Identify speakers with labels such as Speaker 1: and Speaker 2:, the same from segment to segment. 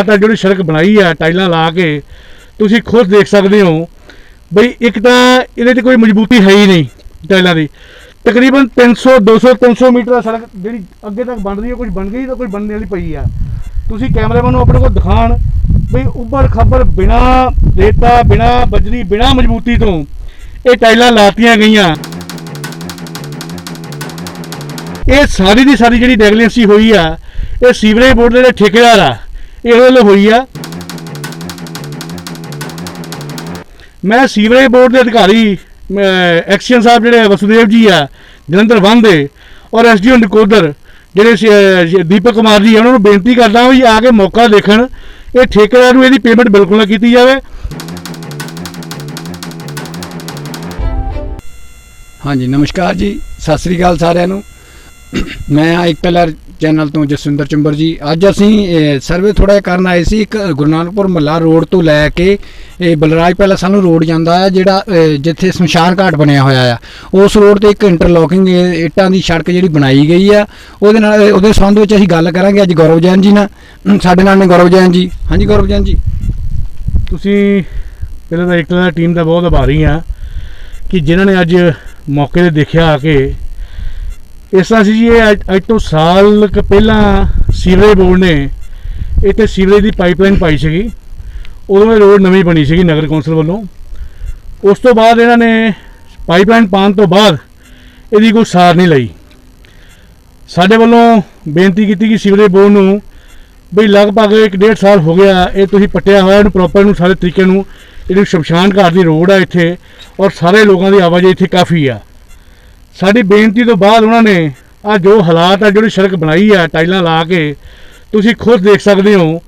Speaker 1: ਹਾਲਾਤ ਆ ਜਿਹੜੀ ਸੜਕ ਬਣਾਈ ਆ, ਟਾਈਲਾਂ ਲਾ ਕੇ, ਤੁਸੀਂ ਖੁਦ ਦੇਖ ਸਕਦੇ ਹੋ। ਬਈ ਇੱਕ ਤਾਂ ਇਹਦੇ 'ਚ ਕੋਈ ਮਜ਼ਬੂਤੀ ਹੈ ਹੀ ਨਹੀਂ, ਟਾਈਲਾਂ ਦੀ। ਤਕਰੀਬਨ 300 200 300 ਮੀਟਰ ਦਾ ਸੜਕ ਜਿਹੜੀ ਅੱਗੇ ਤੱਕ ਬਣ ਰਹੀ ਹੈ ਕੁਝ ਬਣ ਗਈ ਤਾਂ ਕੁਝ ਬਣਨ ਵਾਲੀ ਪਈ ਆ। ਤੁਸੀਂ ਕੈਮਰਾਮੈਨ ਨੂੰ ਆਪਣੇ ਕੋਲ ਦਿਖਾਣ ਬਈ ਉੱਬਰ ਖੱਬਰ ਬਿਨਾ ਰੇਤਾ, ਬਿਨਾ ਬਜਰੀ, ਬਿਨਾ ਮਜ਼ਬੂਤੀ ਤੋਂ ਇਹ ਟਾਈਲਾਂ ਲਾਤੀਆਂ ਗਈਆਂ। ਇਹ ਸਾਰੀ ਦੀ ਸਾਰੀ ਜਿਹੜੀ ਨੈਗਲੀਜੈਂਸੀ ਹੋਈ ਆ, ਇਹ ਸੀਵਰੇਜ ਬੋਰਡ ਦੇ ਜਿਹੜੇ ਠੇਕੇਦਾਰ ਆ ਇਹਦੇ ਵੱਲੋਂ ਹੋਈ ਆ। ਮੈਂ ਸੀਵਰੇਜ ਬੋਰਡ ਦੇ ਅਧਿਕਾਰੀ ਐਕਸ਼ਨ ਸਾਹਿਬ ਜਿਹੜੇ ਵਸੁਦੇਵ ਜੀ ਆ ਜਲੰਧਰ ਵਨ ਦੇ ਔਰ ਐਸਡੀਓ ਨਕੋਦਰ ਜਿਹੜੇ ਸੀ, ਅਹ, ਦੀਪਕ ਕੁਮਾਰ ਜੀ ਉਹਨਾਂ ਨੂੰ ਬੇਨਤੀ ਕਰਦਾ ਵੀ ਆ ਕੇ ਮੌਕਾ ਦੇਖਣ। ਇਹ ਠੇਕੇਦਾਰ ਨੂੰ ਇਹਦੀ ਪੇਮੈਂਟ ਬਿਲਕੁਲ ਨਾ ਕੀਤੀ ਜਾਵੇ।
Speaker 2: ਹਾਂਜੀ ਨਮਸਕਾਰ ਜੀ। ਸਤਿ ਸ੍ਰੀ ਅਕਾਲ ਸਾਰਿਆਂ ਨੂੰ। ਮੈਂ ਆ ਇੱਕ ਪਹਿਲਾਂ ਚੈਨਲ ਤੋਂ ਜਸਵਿੰਦਰ ਚੰਬਰ ਜੀ, ਅੱਜ ਅਸੀਂ ਸਰਵੇ ਥੋੜਾ ਜਿਹਾ ਕਰਨ ਆਏ ਸੀ, ਇੱਕ ਗੁਰੂ ਨਾਨਕਪੁਰ ਮੱਲਾ ਰੋਡ ਤੋਂ ਲੈ ਕੇ ਇਹ ਬਲਰਾਜ ਪਹਿਲਾਂ ਸਾਨੂੰ ਰੋਡ ਜਾਂਦਾ ਆ, ਜਿਹੜਾ ਜਿੱਥੇ ਸ਼ਮਸ਼ਾਨ ਘਾਟ ਬਣਿਆ ਹੋਇਆ ਆ। ਉਸ ਰੋਡ ਤੇ ਇੱਕ ਇੰਟਰਲੋਕਿੰਗ ਇੱਟਾਂ ਦੀ ਸੜਕ ਜਿਹੜੀ ਬਣਾਈ ਗਈ ਆ। ਉਹਦੇ ਨਾਲ ਉਹਦੇ ਸੰਬੰਧ ਵਿੱਚ ਅਸੀਂ ਗੱਲ ਕਰਾਂਗੇ ਅੱਜ ਗੌਰਵ ਜੈਨ ਜੀ ਨਾਲ। ਸਾਡੇ ਨਾਲ ਨੇ ਗੌਰਵ ਜੈਨ ਜੀ। ਹਾਂਜੀ ਗੌਰਵ ਜੈਨ ਜੀ।
Speaker 1: ਤੁਸੀਂ ਪਹਿਲਾਂ ਤਾਂ ਇੱਟਾਂ ਦਾ ਟੀਮ ਦਾ ਬਹੁਤ ਆਭਾਰੀ ਆ, ਕਿ ਜਿਨ੍ਹਾਂ ਨੇ ਅੱਜ ਮੌਕੇ ਤੇ ਦੇਖਿਆ ਆ ਕੇ ਇਸ ਤਰ੍ਹਾਂ ਸੀ ਜੀ, ਇਹ ਅੱਜ ਅੱਜ ਤੋਂ ਸਾਲ ਕੁ ਪਹਿਲਾਂ ਸੀਵਰੇਜ ਬੋਰਡ ਨੇ ਇੱਥੇ ਸੀਵਰੇਜ ਦੀ ਪਾਈਪਲਾਈਨ ਪਾਈ ਸੀਗੀ। ਉਦੋਂ ਇਹ ਰੋਡ ਨਵੀਂ ਬਣੀ ਸੀਗੀ ਨਗਰ ਕੌਂਸਲ ਵੱਲੋਂ। ਉਸ ਤੋਂ ਬਾਅਦ ਇਹਨਾਂ ਨੇ ਪਾਈਪਲਾਈਨ ਪਾਉਣ ਤੋਂ ਬਾਅਦ ਇਹਦੀ ਕੋਈ ਸਾਰ ਨਹੀਂ ਲਈ। ਸਾਡੇ ਵੱਲੋਂ ਬੇਨਤੀ ਕੀਤੀ ਕਿ ਸੀਵਰੇਜ ਬੋਰਡ ਨੂੰ ਬਈ ਲਗਭਗ ਇੱਕ ਡੇਢ ਸਾਲ ਹੋ ਗਿਆ ਇਹ ਤੁਸੀਂ ਪੱਟਿਆ ਹੋਇਆ, ਇਹਨੂੰ ਪ੍ਰੋਪਰ ਨੂੰ ਸਾਰੇ ਤਰੀਕੇ ਨੂੰ ਜਿਹੜੀ ਸ਼ਮਸ਼ਾਨ ਘਾਟ ਦੀ ਰੋਡ ਆ ਇੱਥੇ ਔਰ ਸਾਰੇ ਲੋਕਾਂ ਦੀ ਆਵਾਜਾਈ ਇੱਥੇ ਕਾਫੀ ਆ। ਸਾਡੀ ਬੇਨਤੀ ਤੋਂ ਬਾਅਦ ਉਹਨਾਂ ਨੇ ਆ ਜੋ ਹਾਲਾਤ ਆ, ਜਿਹੜੀ ਸੜਕ ਬਣਾਈ ਆ, ਟਾਈਲਾਂ ਲਾ ਕੇ, ਤੁਸੀਂ ਖੁਦ ਦੇਖ ਸਕਦੇ ਹੋ।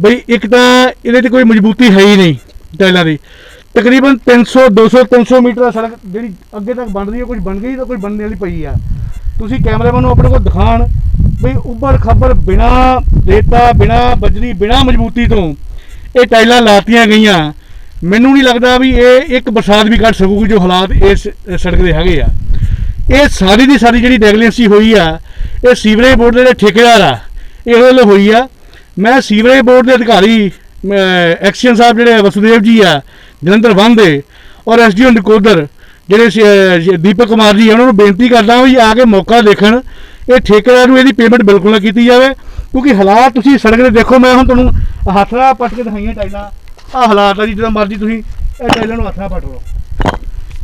Speaker 1: ਬਈ ਇੱਕ ਤਾਂ ਇਹਦੇ 'ਚ ਕੋਈ ਮਜ਼ਬੂਤੀ ਹੈ ਹੀ ਨਹੀਂ ਟਾਈਲਾਂ ਦੀ। ਤਕਰੀਬਨ 300 200 300 ਮੀਟਰ ਸੜਕ ਜਿਹੜੀ ਅੱਗੇ ਤੱਕ ਬਣ ਰਹੀ ਹੈ ਕੁਝ ਬਣ ਗਈ ਤਾਂ ਕੁਝ ਬਣਨ ਵਾਲੀ ਪਈ ਆ। ਤੁਸੀਂ ਕੈਮਰਾਮੈਨ ਨੂੰ ਆਪਣੇ ਕੋਲ ਦਿਖਾਣ, ਬਈ ਉੱਬਰ ਖੱਬਰ ਬਿਨਾ ਰੇਤਾ, ਬਿਨਾ ਬਜਰੀ, ਬਿਨਾ ਮਜ਼ਬੂਤੀ ਤੋਂ ਇਹ ਟਾਈਲਾਂ ਲਾਤੀਆਂ ਗਈਆਂ। ਮੈਨੂੰ ਨਹੀਂ ਲੱਗਦਾ ਵੀ ਇਹ ਇੱਕ ਬਰਸਾਤ ਵੀ ਕੱਢ ਸਕੂਗੀ ਜੋ ਹਾਲਾਤ ਇਸ ਸੜਕ ਦੇ ਹੈਗੇ ਆ। ਇਹ ਸਾਰੀ ਦੀ ਸਾਰੀ ਜਿਹੜੀ ਨੈਗਲੀਜੈਂਸੀ ਹੋਈ ਆ ਇਹ ਸੀਵਰੇਜ ਬੋਰਡ ਦੇ ਜਿਹੜੇ ਠੇਕੇਦਾਰ ਆ ਇਹਦੇ ਵੱਲੋਂ ਹੋਈ ਆ। ਮੈਂ ਸੀਵਰੇਜ ਬੋਰਡ ਦੇ ਅਧਿਕਾਰੀ ਐਕਸ਼ਨ ਸਾਹਿਬ ਜਿਹੜੇ ਵਸੁਦੇਵ ਜੀ ਆ ਜਲੰਧਰ ਵਨ ਦੇ ਔਰ ਐਸਡੀਓ ਨਕੋਦਰ ਜਿਹੜੇ ਸੀ, ਦੀਪਕ ਕੁਮਾਰ ਜੀ ਆ, ਉਹਨਾਂ ਨੂੰ ਬੇਨਤੀ ਕਰਦਾ ਵੀ ਆ ਕੇ ਮੌਕਾ ਦੇਖਣ। ਇਹ ਠੇਕੇਦਾਰ ਨੂੰ ਇਹਦੀ ਪੇਮੈਂਟ ਬਿਲਕੁਲ ਨਾ ਕੀਤੀ ਜਾਵੇ ਕਿਉਂਕਿ ਹਾਲਾਤ ਤੁਸੀਂ ਸੜਕ ਦੇ ਦੇਖੋ ਮੈਂ ਹੁਣ ਤੁਹਾਨੂੰ ਹੱਥ ਨਾਲ ਪੱਟ ਕੇ ਦਿਖਾਈਆਂ ਟਾਈਲਾਂ। ਆ ਹਾਲਾਤ ਆ ਜੀ ਜਦੋਂ ਮਰਜ਼ੀ ਤੁਸੀਂ ਇਹ ਟਾਈਲਾਂ ਨੂੰ ਹੱਥ ਨਾਲ ਪੱਟ ਲਓ।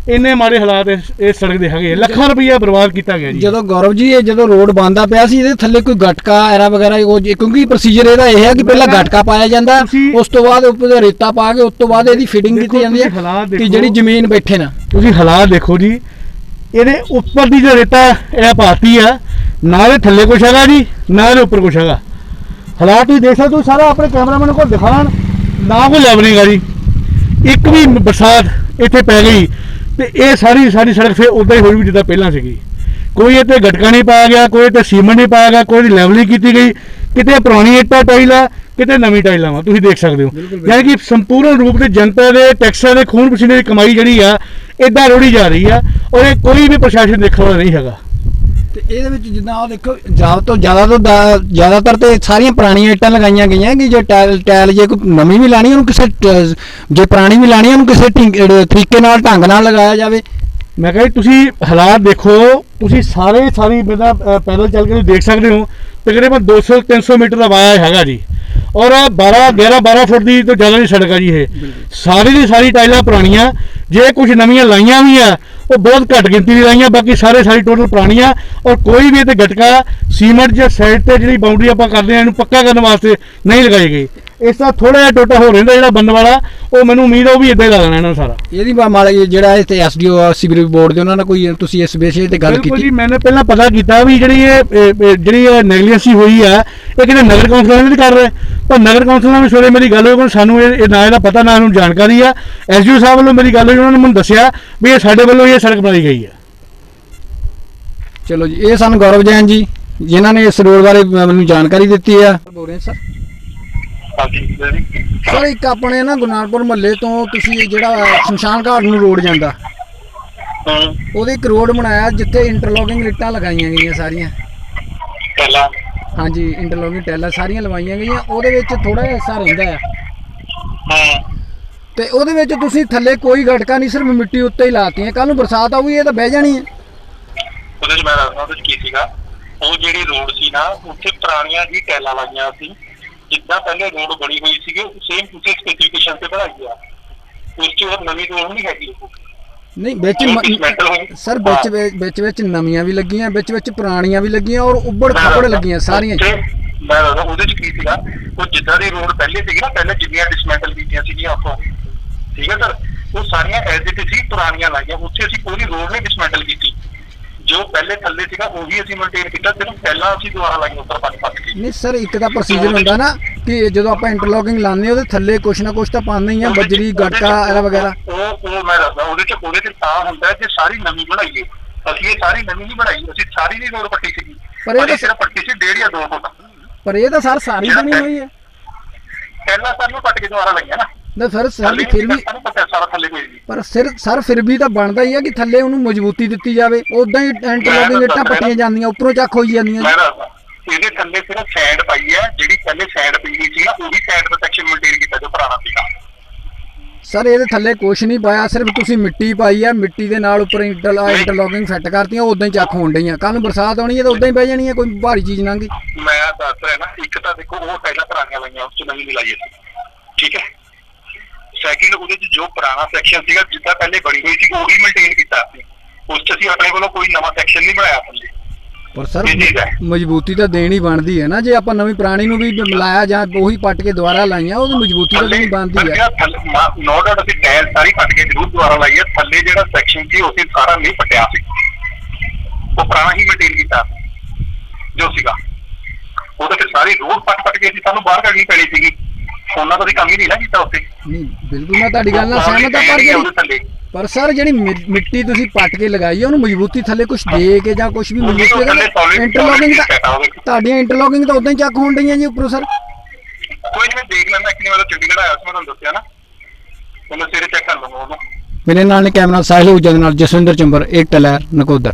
Speaker 1: ਇੰਨੇ ਮਾੜੇ ਹਾਲਾਤ ਇਸ ਇਸ ਸੜਕ ਦੇ ਹੈਗੇ ਆ। ਲੱਖਾਂ ਰੁਪਈਆ ਬਰਬਾਦ ਕੀਤਾ ਗਿਆ ਜੀ
Speaker 2: ਜਦੋਂ ਗੌਰਵ ਜੀ ਇਹ ਜਦੋਂ ਰੋਡ ਬੰਦਾ ਪਿਆ ਸੀ ਇਹਦੇ ਥੱਲੇ ਕੋਈ ਗਟਕਾ ਐਰਾ ਵਗੈਰਾ ਉਹ ਜੇ- ਕਿਉਂਕਿ ਪ੍ਰੋਸੀਜਰ ਇਹਦਾ ਇਹ ਹੈ ਕਿ ਪਹਿਲਾਂ ਗਟਕਾ ਪਾਇਆ ਜਾਂਦਾ
Speaker 1: ਤੁਸੀਂ-
Speaker 2: ਉਸ ਤੋਂ ਬਾਅਦ ਉੱਪਰ ਰੇਤਾ ਪਾ ਕੇ ਉਸ ਤੋਂ ਬਾਅਦ ਇਹਦੀ ਫਿਟਿੰਗ
Speaker 1: ਦੇਖੋ,
Speaker 2: ਕੀਤੀ ਜਾਂਦੀ ਹੈ
Speaker 1: ਹਾਲਾਤ
Speaker 2: ਕਿ
Speaker 1: ਦੇਖੋ।
Speaker 2: ਜਿਹੜੀ ਜ਼ਮੀਨ ਬੈਠੇ ਨਾ
Speaker 1: ਤੁਸੀਂ ਹਾਲਾਤ ਦੇਖੋ ਜੀ ਇਹਦੇ ਉੱਪਰ ਦੀ ਜੋ ਰੇਤਾ ਇਹ ਭਾਤੀ ਆ ਨਾ ਇਹਦੇ ਥੱਲੇ ਕੁਛ ਹੈਗਾ ਜੀ ਨਾ ਇਹਦੇ ਉੱਪਰ ਕੁਛ ਹੈਗਾ ਹਾਲਾਤ ਤੁਸੀਂ ਦੇਖ ਸਕਦੇ ਹੋ ਸਾਰਾ ਆਪਣੇ ਕੈਮਰਾਮੈਨ ਕੋਲ ਦਿਖਾਣ ਨਾ ਕੋਈ ਲੈਵਲਿੰਗ ਆ ਜੀ ਇੱਕ ਵੀ ਬਰਸਾਤ ਇੱਥੇ ਪੈ ਗਈ ਤੇ ਇਹ ਸਾਰੀ ਸਾਰੀ ਸੜਕ ਫੇਰ ਉਦਾਂ ਹੀ ਹੋਈ ਵੀ ਜਿੱਦਾਂ ਪਹਿਲਾਂ ਸੀਗੀ। ਕੋਈ ਇੱਥੇ ਗਟਕਾ ਨਹੀਂ ਪਾਇਆ ਗਿਆ ਕੋਈ ਇੱਥੇ ਸੀਮੈਂਟ ਨਹੀਂ ਪਾਇਆ ਗਿਆ ਕੋਈ ਲੈਵਲਿੰਗ ਕੀਤੀ ਗਈ। ਕਿਤੇ ਪੁਰਾਣੀ ਇੱਟਾਂ ਟਾਈਲ ਆ ਕਿਤੇ ਨਵੀਂ ਟਾਈਲਾਂ ਵਾ ਤੁਸੀਂ ਦੇਖ ਸਕਦੇ ਹੋ। ਯਾਨੀ ਕਿ ਸੰਪੂਰਨ ਰੂਪ ਤੇ ਜਨਤਾ ਦੇ ਟੈਕਸਾਂ ਦੇ ਖੂਨ ਪਸੀਨੇ ਦੀ ਕਮਾਈ ਜਿਹੜੀ ਆ ਇਦਾਂ ਰੋੜੀ ਜਾ ਰਹੀ ਆ ਔਰ ਇਹ ਕੋਈ ਵੀ ਪ੍ਰਸ਼ਾਸਨ ਦੇਖਣ ਵਾਲਾ ਨਹੀਂ ਹੈਗਾ।
Speaker 2: ਤੇ ਇਹਦੇ ਵਿੱਚ ਜਿੱਦਾਂ ਉਹ ਦੇਖੋ ਜ਼ਿਆਦਾ ਤੋਂ ਜ਼ਿਆਦਾ ਤੋਂ ਦਾ- ਜ਼ਿਆਦਾਤਰ ਤੇ ਸਾਰੀਆਂ ਪੁਰਾਣੀਆਂ ਇੱਟਾਂ ਲਗਾਈਆਂ ਗਈਆਂ ਕਿ ਜੇ ਟਾਇਲ ਟਾਇਲ ਜੇ ਕੋਈ ਨਵੀਂ ਵੀ ਲਾਣੀ ਉਹਨੂੰ ਕਿਸੇ ਟ- ਜੇ ਪੁਰਾਣੀ ਵੀ ਲਾਣੀ ਉਹਨੂੰ ਕਿਸੇ ਢਿੰਗ- ਅਹ ਤਰੀਕੇ ਨਾਲ ਢੰਗ ਨਾਲ ਲਗਾਇਆ ਜਾਵੇ।
Speaker 1: ਮੈਂ ਕਹਿੰਦਾ ਤੁਸੀਂ ਹਾਲਾਤ ਦੇਖੋ ਤੁਸੀਂ ਸਾਰੇ ਸਾਰੀ ਮੇਰਾ ਪੈਦਲ ਚੱਲ ਕੇ ਤੁਸੀਂ ਦੇਖ ਸਕਦੇ ਹੋ ਤਕਰੀਬਨ 200 300 ਮੀਟਰ ਦਾ ਵਾਇਆ ਹੈਗਾ ਜੀ। ਔਰ 12 11 12 ਫੁੱਟ ਦੀ ਤੋਂ ਜ਼ਿਆਦਾ ਦੀ ਸੜਕ ਆ ਜੀ ਇਹ। ਸਾਰੀ ਦੀ ਸਾਰੀ ਟਾਈਲਾਂ ਪੁਰਾਣੀਆਂ ਜੇ ਕੁਝ ਨਵੀਆਂ ਲਾਈਆਂ ਵੀ ਆ ਉਹ ਬਹੁਤ ਘੱਟ ਗਿਣਤੀ ਦੀ ਲਾਈਆਂ ਬਾਕੀ ਸਾਰੇ ਸਾਰੀ ਟੋਟਲ ਪੁਰਾਣੀਆਂ। ਔਰ ਕੋਈ ਵੀ ਇਹਤੇ ਗਟਕਾ ਸੀਮੈਂਟ ਜਾਂ ਸਾਈਡ ਤੇ ਜਿਹੜੀ ਬਾਉਂਡਰੀ ਆਪਾਂ ਕਰਦੇ ਆ ਇਹਨੂੰ ਪੱਕਾ ਕਰਨ ਵਾਸਤੇ ਨਹੀਂ ਲਗਾਈ ਗਈ। ਇਸ ਦਾ ਥੋੜਾ ਜਿਹਾ ਟੋਟਾ ਹੋ ਰਹਿੰਦਾ ਜਿਹੜਾ ਬੰਨ ਵਾਲਾ ਉਹ ਮੈਨੂੰ ਉਮੀਦ ਆ ਉਹ ਵੀ ਇਦਾਂ ਹੀ ਲਾ ਦੇਣਾ ਇਹਨਾਂ ਸਾਰਾ।
Speaker 2: ਇਹਦੀ ਜਿਹਾ ਜਿਹੜਾ ਇਹ ਤੇ ਐਸਡੀਓ ਸਿਵਰੇਜ ਬੋਰਡ ਦੇ ਉਹਨਾਂ ਨਾਲ ਕੋਈ ਤੁਸੀਂ ਇਸ ਵਿਸ਼ੇ ਤੇ ਗੱਲ ਕੀਤੀ?
Speaker 1: ਜੀ ਮੈंने ਪਹਿਲਾਂ ਪਤਾ ਕੀਤਾ ਵੀ ਜਿਹੜੀ ਇਹ ਜਿਹੜੀ ਇਹ ਨੈਗਲੀਜੈਂਸੀ ਹੋਈ ਆ ਇਹ ਕਿਤੇ ਨਗਰ ਕੌਂਸਲ ਨਹੀਂ ਕਰ ਰਹੇ। ਪਰ ਨਗਰ ਕੌਂਸਲ ਨਾਲ ਵੀ ਸਵੇਰੇ ਮੇਰੀ ਗੱਲ ਹੋਈ ਕੋਈ ਸਾਨੂੰ ਇਹ ਨਾ ਇਹਦਾ ਪਤਾ ਨਾ ਇਹਨੂੰ ਜਾਣਕਾਰੀ ਆ। ਐਸਡੀਓ ਸਾਹਿਬ ਵੱਲੋਂ ਮੇਰੀ ਗੱਲ ਹੋਈ ਉਹਨਾਂ ਨੇ ਮੈਨੂੰ ਦੱਸਿਆ ਵੀ ਇਹ ਸਾਡੇ ਵੱਲੋਂ ਇਹ ਸੜਕ ਬਣਾਈ ਗਈ ਆ।
Speaker 2: ਚਲੋ ਜੀ ਇਹ ਸਨ ਗੌਰਵ ਜੈਨ ਜੀ ਜਿਨ੍ਹਾਂ ਨੇ ਇਸ ਰੋਡ ਬਾਰੇ ਮੈਨੂੰ ਜਾਣਕਾਰੀ ਦਿੱਤੀ ਆ। ਬੋਲ ਰਹੇ ਸਰ। ਸਰ ਇੱਕ ਆਪਣੇ ਨਾ ਗੁਰਨਾਨਪੁਰ ਮਹੱਲੇ ਤੋਂ ਤੁਸੀਂ ਜਿਹੜਾ ਸ਼ਮਸ਼ਾਨ ਘਾਟ ਨੂੰ ਰੋਡ ਜਾਂਦਾ।
Speaker 3: ਹਾਂ।
Speaker 2: ਉਹਦੇ ਇੱਕ ਰੋਡ ਬਣਾਇਆ ਜਿੱਥੇ ਇੰਟਰਲੋਕਿੰਗ ਲਿੱਟਾਂ ਲਗਾਈਆਂ ਗਈਆਂ ਸਾਰੀਆਂ।
Speaker 3: ਪਹਿਲਾਂ
Speaker 2: ਹਾਂਜੀ ਇੰਟਰਲੋਕਿੰਗ ਟੈਲਾਂ ਸਾਰੀਆਂ ਲਵਾਈਆਂ ਗਈਆਂ। ਉਹਦੇ ਵਿੱਚ ਥੋੜਾ ਜਿਹਾ ਹਿੱਸਾ ਰਹਿੰਦਾ ਆ।
Speaker 3: ਹੂੰ।
Speaker 2: ਤੇ ਉਹਦੇ ਵਿੱਚ ਤੁਸੀਂ ਥੱਲੇ ਕੋਈ ਗਟਕਾ ਨਹੀਂ ਸਿਰਫ ਮਿੱਟੀ ਉੱਤੇ ਹੀ ਲਾਤੀਆਂ। ਕੱਲ ਨੂੰ ਬਰਸਾਤ ਆਊਗੀ ਇਹ ਤਾਂ ਬਹਿ ਜਾਣੀ ਹੈ
Speaker 3: ਉਹਦੇ ਚ ਮੈਂ ਦੱਸਦਾ ਉਹਦੇ ਕੀ ਸੀਗਾ। ਉਹ ਜਿਹੜੀ ਰੋਡ ਸੀ ਨਾ ਉੱਥੇ ਪੁਰਾਣੀਆਂ ਹੀ ਟੈਲਾਂ ਲਾਈਆਂ ਸੀ। ਜਿੱਦਾਂ ਪਹਿਲੇ ਰੋਡ ਬਣੀ ਹੋਈ ਸੀਗੀ ਸੇਮ ਉਸੇ ਸਪੈਸੀਫਿਕੇਸ਼ਨ ਤੇ ਬਣਾਈ ਆ। ਉਸ ਚ ਹੋਰ ਨਵੀਂ ਰੋਡ ਨਹੀਂ ਹੈਗੀ।
Speaker 2: ਨਹੀਂ ਵਿੱਚ। ਸਰ ਵਿੱਚ। ਵਿੱਚ- ਵਿੱਚ ਨਵੀਆਂ ਵੀ ਲੱਗੀਆਂ ਵਿੱਚ ਵਿੱਚ ਪੁਰਾਣੀਆਂ ਵੀ ਲੱਗੀਆਂ ਔਰ ਉੱਬੜ ਖਾਬੜ ਲੱਗੀਆਂ ਸਾਰੀਆਂ
Speaker 3: ਮੈਂ ਦੱਸਦਾ ਉਹਦੇ ਚ ਕੀ ਸੀਗਾ ਉਹ ਜਿੱਦਾਂ ਦੀ ਰੋਡ ਪਹਿਲੇ ਸੀਗੀ ਨਾ ਪਹਿਲੇ ਜਿੰਨੀਆਂ ਡਿਸਮੈਂਟਲ ਕੀਤੀਆਂ ਸੀਗੀਆਂ ਉੱਥੋਂ ਠੀਕ ਹੈ ਸਰ? ਉਹ ਸਾਰੀਆਂ ਐਜ਼ ਇਟ ਸੀ ਪੁਰਾਣੀਆਂ ਲਾਈਆਂ ਉੱਥੇ ਅਸੀਂ ਕੋਈ ਰੋਡ ਨਹੀਂ ਡਿਸਮੈਂਟਲ ਕੀਤੀ। ਜੋ ਪਹਿਲੇ ਥੱਲੇ ਸੀਗਾ ਉਹੀ ਅਸੀਂ ਮੇਨਟੇਨ ਕੀਤਾ ਸਿਰਫ ਪਹਿਲਾਂ ਅਸੀਂ ਦੁਆਰਾ ਲਾਈਆਂ ਉੱਪਰ ਪੰਜ ਪੱਟ ਕੇ
Speaker 2: ਨਹੀਂ ਸਰ ਇੱਕ ਤਾਂ ਪ੍ਰੋਸੀਜਰ ਹੁੰਦਾ ਨਾ ਕਿ ਜਦੋਂ ਆਪਾਂ ਇੰਟਰਲੋਕਿੰਗ ਲਾਉਂਦੇ ਉਹਦੇ ਥੱਲੇ ਕੁਛ ਨਾ ਕੁਛ ਤਾਂ ਪਾਉਂਦੇ ਹੀ ਆ ਬਜਰੀ ਗਟਕਾ ਇਹਦਾ ਵਗੈਰਾ।
Speaker 3: ਉਹ ਉਹ ਮੈਂ ਦੱਸਦਾ ਉਹਦੇ ਚ ਉਹਦੇ ਚ ਤਾਂ ਹੁੰਦਾ ਜੇ ਸਾਰੀ ਨਵੀਂ ਬਣਾਈਏ। ਅਸੀਂ ਇਹ ਸਾਰੀ ਨਵੀਂ ਨਹੀਂ ਬਣਾਈ ਅਸੀਂ ਸਾਰੀ ਨਹੀਂ ਰੋਡ ਪੱਟੀ ਸੀਗੀ।
Speaker 2: ਪਰ ਇਹ ਤਾਂ-
Speaker 3: ਸਿਰਫ ਪੱਟੀ ਸੀ ਡੇਢ ਜਾਂ ਦੋ ਫੁੱਟ।
Speaker 2: ਪਰ ਇਹ ਤਾਂ ਸਰ ਸਾਰੀ ਬਣੀ ਹੋਈ ਹੈ।
Speaker 3: ਪਹਿਲਾਂ ਸਾਨੂੰ ਪੱਟ ਕੇ ਦੁਆਰਾ ਲੱਗਿਆ ਨਾ।
Speaker 2: ਨਾ ਸਰ ਸਰ ਫਿਰ ਵੀ
Speaker 3: ਸਾਰਾ ਥੱਲੇ
Speaker 2: ਪਰ ਸਿਰ ਸਰ ਫਿਰ ਵੀ ਤਾਂ ਬਣਦਾ ਹੀ ਆ ਕਿ ਥੱਲੇ ਉਹਨੂੰ ਮਜ਼ਬੂਤੀ ਦਿੱਤੀ ਜਾਵੇ। ਉਦਾਂ ਹੀ ਇੰਟਰਲੋਕਿੰਗ ਇੱਟਾਂ ਪੱਟੀਆਂ ਜਾਂਦੀਆਂ ਉੱਪਰੋਂ ਚੱਕ ਹੋਈ ਜਾਂਦੀਆਂ।
Speaker 3: ਮੈਂ ਦੱਸਦਾ ਇਹਦੇ ਥੱਲੇ ਸਿਰਫ ਸੈਂਡ ਪਾਈ ਹੈ ਜਿਹੜੀ ਪਹਿਲੇ ਸੈਂਡ ਪਈ ਹੋਈ ਸੀ ਨਾ ਉਹੀ ਸੈਂਡ ਦਾ ਸੈਕਸ਼ਨ ਮੇਨਟੇਨ ਕੀਤਾ ਜੋ ਪੁਰਾਣਾ ਸੀਗਾ।
Speaker 2: ਸਰ ਇਹਦੇ ਥੱਲੇ ਕੁਛ ਨਹੀਂ ਪਾਇਆ ਸਿਰਫ ਤੁਸੀਂ ਮਿੱਟੀ ਪਾਈ ਆ ਮਿੱਟੀ ਦੇ ਨਾਲ ਉੱਪਰ ਇੰਟਰ ਇੰਟਰਲੋਕਿੰਗ ਫਿੱਟ ਕਰਤੀਆਂ ਉਦਾਂ ਹੀ ਚੱਕ ਹੋਣ ਡਈਆਂ। ਕੱਲ ਨੂੰ ਬਰਸਾਤ ਆਉਣੀ ਹੈ ਤਾਂ ਉਦਾਂ ਹੀ ਬਹਿ ਜਾਣੀ ਹੈ ਕੋਈ ਭਾਰੀ ਚੀਜ਼ ਲੰਘੀ
Speaker 3: ਮੈਂ ਦੱਸ ਰਿਹਾ ਨਾ ਇੱਕ ਤਾਂ ਦੇਖੋ ਉਹ ਪਹਿਲਾਂ ਪੁਰਾਣੀਆਂ ਲਾਈਆਂ ਉਸ ਚ ਨਵੀਂ ਨਹੀਂ ਲਾਈ ਠੀਕ ਹੈ? ਸੈਕਿੰਡ ਉਹਦੇ ਚ ਜੋ ਪੁਰਾਣਾ ਸੈਕਸ਼ਨ ਸੀਗਾ ਜਿੱਦਾਂ ਪਹਿਲੇ ਬਣੀ ਹੋਈ ਸੀ ਉਹੀ ਮੇਨਟੇਨ ਕੀਤਾ ਅਸੀਂ ਉਸ ਚ ਅਸੀਂ ਆਪਣੇ ਵੱਲੋਂ ਕੋਈ ਨਵਾਂ ਸੈਕਸ਼ਨ ਨਹੀਂ ਬਣਾਇਆ ਥੱਲੇ
Speaker 2: ਪਰ ਸਰ। ਮਜ਼ਬੂਤੀ ਤਾਂ ਦੇਣੀ ਬਣਦੀ ਹੈ ਨਾ ਜੇ ਆਪਾਂ ਨਵੀਂ ਪੁਰਾਣੀ ਨੂੰ ਵੀ ਮਿਲਾਇਆ ਜਾਂ ਉਹੀ ਪੱਟ ਕੇ ਦੁਬਾਰਾ ਲਾਈਆਂ ਉਹਦੀ ਮਜ਼ਬੂਤੀ ਤਾਂ ਦੇਣੀ ਬਣਦੀ ਹੈ।
Speaker 3: ਨੋ ਡਾਊਟ ਅਸੀਂ ਟਾਇਰ ਸਾਰੀ ਪੱਟ ਕੇ ਜ਼ਰੂਰ ਦੁਬਾਰਾ ਲਾਈ ਹੈ ਥੱਲੇ ਜਿਹੜਾ ਸੈਕਸ਼ਨ ਸੀ ਉਹ ਅਸੀਂ ਸਾਰਾ ਨਹੀਂ ਪੱਟਿਆ ਸੀ। ਉਹ ਪੁਰਾਣਾ ਹੀ ਮੇਨਟੇਨ ਕੀਤਾ ਜੋ ਸੀਗਾ। ਉਹਦੇ ਤੇ ਸਾਰੀ ਰੋਡ ਪੱਟ ਪੱਟ ਕੇ ਅਸੀਂ ਸਾਨੂੰ ਬਾਹਰ ਕੱਢਣੀ ਪੈਣੀ ਸੀਗੀ। ਉਹਨਾਂ ਦਾ ਅਸੀਂ ਕੰਮ ਹੀ ਨਹੀਂ ਨਾ ਕੀਤਾ ਉੱਥੇ।
Speaker 2: ਨਹੀਂ ਬਿਲਕੁਲ ਮੈਂ ਤੁਹਾਡੀ ਗੱਲ ਨਾਲ ਸਹਿਮਤ ਹਾਂ ਪਰ ਜਿਹੜੀ ਪਰ ਸਰ ਜਿਹੜੀ ਮਿੱਟੀ ਤੁਸੀਂ ਪੱਟ ਕੇ ਲਗਾਈ ਹੈ ਉਹਨੂੰ ਮਜ਼ਬੂਤੀ ਥੱਲੇ ਕੁਝ ਦੇ ਕੇ ਜਾਂ ਕੁਝ ਵੀ ਮਜ਼ਬੂਤੀ
Speaker 3: solid-
Speaker 2: ਇੰਟਰਲੋਕਿੰਗ। ਤੁਹਾਡੀਆਂ ਇੰਟਰਲੋਕਿੰਗ ਤਾਂ ਉਦਾਂ ਹੀ ਚੱਕ ਹੋਣ ਡਈਆਂ ਜੀ ਉੱਪਰੋਂ ਸਰ।
Speaker 3: ਕੋਈ ਨਹੀਂ ਦੇਖ ਲੈਂਦਾ ਕਿ ਵਾਲਾ ਚੰਡੀਗੜ੍ਹ ਆਇਆ ਸੀ ਮੈਂ ਤੁਹਾਨੂੰ ਦੱਸਿਆ ਨਾ। ਉਹ ਮੈਂ ਸਵੇਰੇ ਚੈੱਕ ਕਰ ਲਵਾਂਗਾ। ਉਹਨੂੰ
Speaker 2: ਮੇਰੇ ਨਾਲ ਨੇ ਕੈਮਰਾ ਸਾਹਿਲ ਹੂਜਾ ਦੇ ਨਾਲ ਜਸਵਿੰਦਰ ਚੰਬਰ ਇੱਕ ਟਲੈਰ ਨਕੋਦਰ।